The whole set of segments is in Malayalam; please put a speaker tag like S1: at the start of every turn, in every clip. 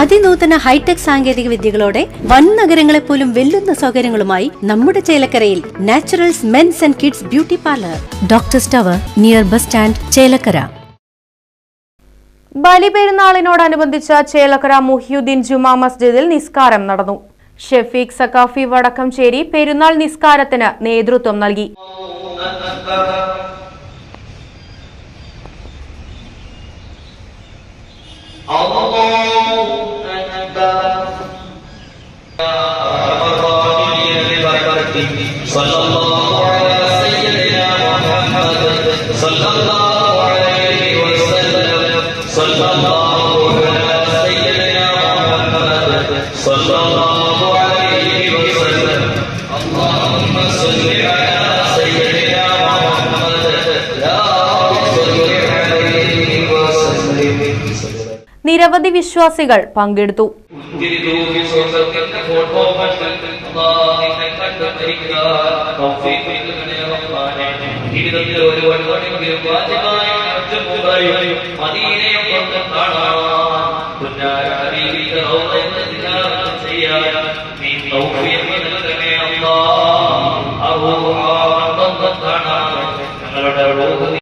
S1: അതിനൂതന ഹൈടെക് സാങ്കേതിക വിദ്യകളോടെ വൻ നഗരങ്ങളെ പോലും വെല്ലുന്ന സൗകര്യങ്ങളുമായി നമ്മുടെ ചേലക്കരയിൽ Naturals men's and kids beauty parlour. Doctor tower near bus stand Chelakkara.
S2: ബലിപെരുന്നാളിനോടനുബന്ധിച്ച് Chelakkara Muhiyuddin Juma മസ്ജിദിൽ നിസ്കാരം നടന്നു. ഷെഫീഖ് സക്കാഫി വടക്കംചേരി പെരുന്നാൾ നിസ്കാരത്തിന് നേതൃത്വം നൽകി.
S3: Uh...
S2: നിരവധി വിശ്വാസികൾ പങ്കെടുത്തു.
S3: അല്ലാഹുവിനെ കണ്ട്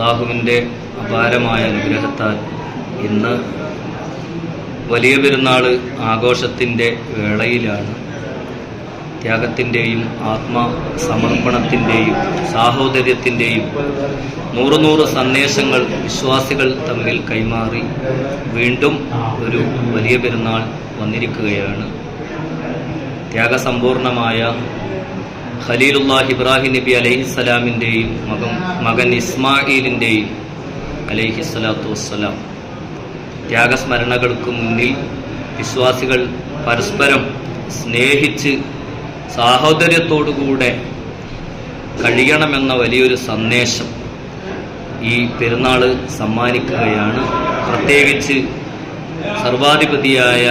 S3: അള്ളാഹുവിന്റെ അപാരമായ അനുഗ്രഹത്താൽ ഇന്ന് വലിയ പെരുന്നാൾ ആഘോഷത്തിന്റെ വേളയിലാണ്. ത്യാഗത്തിന്റെയും ആത്മസമർപ്പണത്തിന്റെയും സാഹോദര്യത്തിന്റെയും നൂറ് നൂറ് സന്ദേശങ്ങൾ വിശ്വാസികൾ തമ്മിൽ കൈമാറി വീണ്ടും ഒരു വലിയ പെരുന്നാൾ വന്നിരിക്കുകയാണ്. ത്യാഗസമ്പൂർണമായ ഖലീലുല്ലാഹ് ഇബ്രാഹിം നബി അലൈഹി അലൈഹിസ്സലാമിന്റെയും മകൻ മകൻ ഇസ്മായിലിന്റെയും അലൈഹിസ്സലാത്തു വസ്സലാം. ത്യാഗസ്മരണകൾക്ക് മുന്നിൽ വിശ്വാസികൾ പരസ്പരം സ്നേഹിച്ച് സാഹോദര്യത്തോടുകൂടെ കഴിയണമെന്ന വലിയൊരു സന്ദേശം ഈ പെരുന്നാൾ സമ്മാനിക്കുകയാണ്. പ്രത്യേകിച്ച് സർവാധിപതിയായ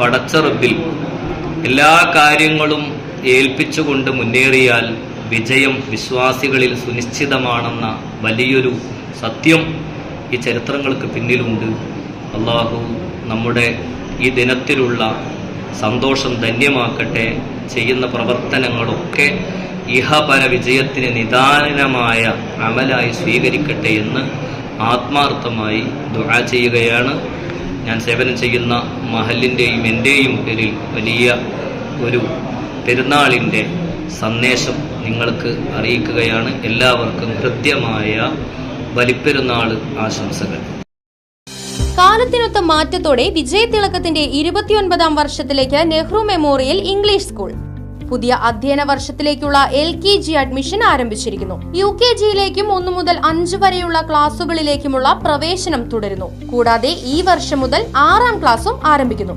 S3: പടച്ചറബിൽ എല്ലാ കാര്യങ്ങളും ഏൽപ്പിച്ചുകൊണ്ട് മുന്നേറിയാൽ വിജയം വിശ്വാസികളിൽ സുനിശ്ചിതമാണെന്ന വലിയൊരു സത്യം ഈ ചരിത്രങ്ങൾക്ക് പിന്നിലുണ്ട്. അള്ളാഹു നമ്മുടെ ഈ ദിനത്തിലുള്ള സന്തോഷം ധന്യമാക്കട്ടെ. ചെയ്യുന്ന പ്രവർത്തനങ്ങളൊക്കെ ഇഹപര വിജയത്തിന് നിദാനമായ അമലായി സ്വീകരിക്കട്ടെ എന്ന് ആത്മാർത്ഥമായി ദുആ ചെയ്യുകയാണ്. ഞാൻ സേവനം ചെയ്യുന്ന മഹലിന്റെയും എന്റെയും പേരിൽ വലിയ ഒരു പെരുന്നാളിന്റെ സന്ദേശം നിങ്ങൾക്ക് അറിയിക്കുകയാണ്. എല്ലാവർക്കും കൃത്യമായ ബലിപ്പെരുന്നാൾ ആശംസകൾ.
S2: കാലത്തിനൊത്ത മാറ്റത്തോടെ വിജയതിളക്കത്തിന്റെ ഇരുപത്തിയൊൻപതാം വർഷത്തിലേക്ക് നെഹ്റു മെമ്മോറിയൽ ഇംഗ്ലീഷ് സ്കൂൾ. പുതിയ അധ്യയന വർഷത്തിലേക്കുള്ള എൽ കെ ജി അഡ്മിഷൻ ആരംഭിച്ചിരിക്കുന്നു. യു കെ ജിയിലേക്കും ഒന്നു മുതൽ അഞ്ച് വരെയുള്ള ക്ലാസുകളിലേക്കുമുള്ള പ്രവേശനം തുടരുന്നു. കൂടാതെ ഈ വർഷം മുതൽ ആറാം ക്ലാസും ആരംഭിക്കുന്നു.